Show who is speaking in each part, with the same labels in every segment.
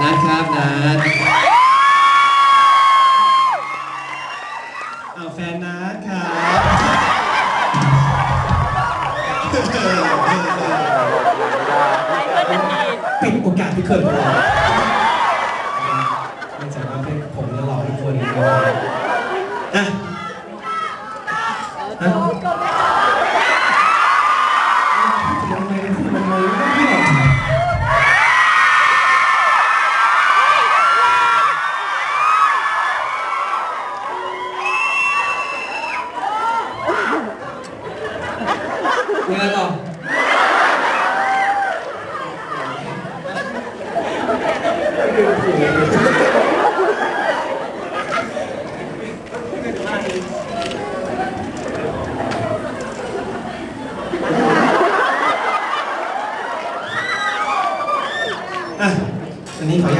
Speaker 1: นัดครับนัดเอาแฟนนัดครับปิดโอกาสที่เคยรอไม่จากว่าเป็นผมจะหลอกทุกคนอีกแล้วอะ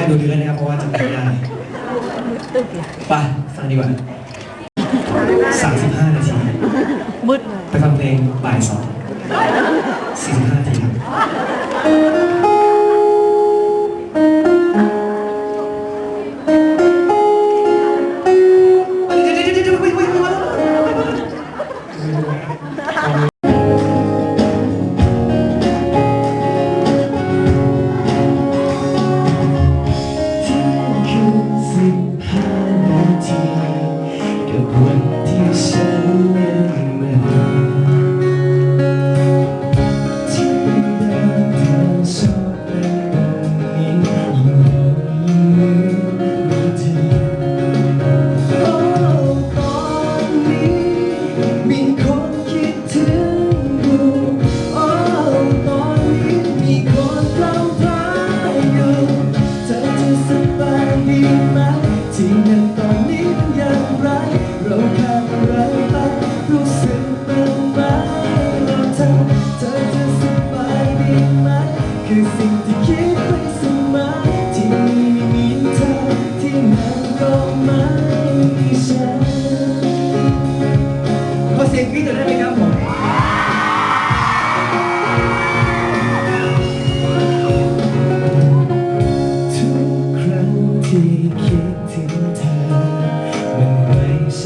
Speaker 1: ดูดีแล้นะครับเพราะว่าจำไม่ได้ไปฟังดีกว่า35 นาที
Speaker 2: มืด
Speaker 1: ไปฟังเพลงบ่ายสอง45 นาทีครับ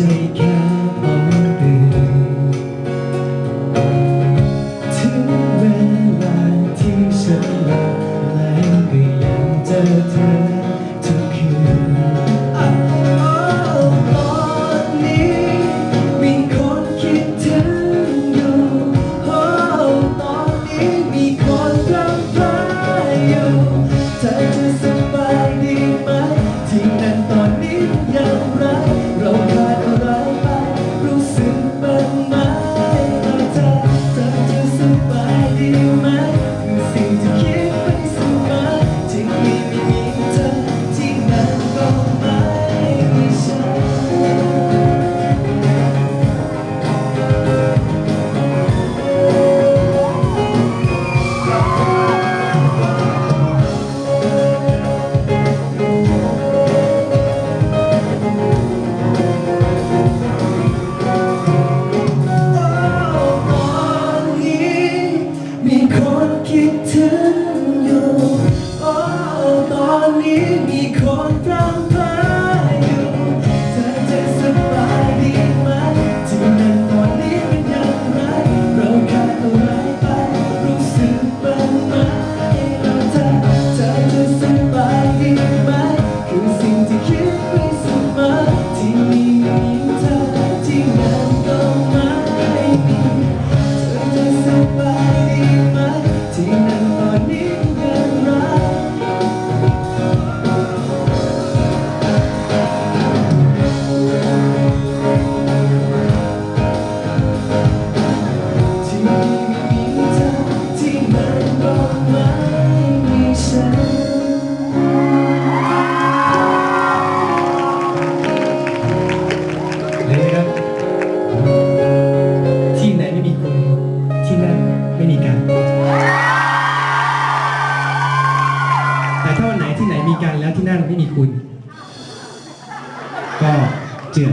Speaker 1: say can ไม่มีคุณ ก็เจือ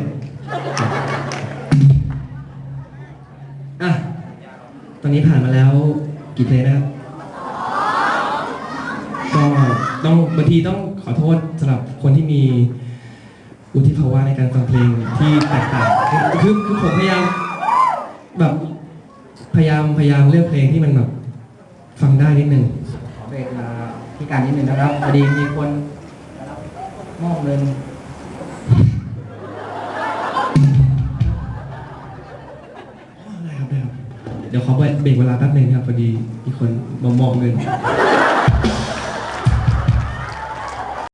Speaker 1: อะ ตอนนี้ผ่านมาแล้วกี่เพลงนะครับ ก็ต้องบางทีต้อง
Speaker 3: ขอโทษสำหรับคนที่มีอุทิภาวะในการฟังเพลงที่แตกต่างคือคือผมพยายามแบบพยายามพยายามเลือกเพลงที่มันแบบฟังได้นิดนึง
Speaker 2: ขอเบรกเวลาพี่การนิดนึงนะครับพอดีมีคน มอบเงิน
Speaker 3: ได้ครับได้ครับเดี๋ยวขอเบรกเวลาแป๊บหนึงครับพอดีมีคนมามอบเงิน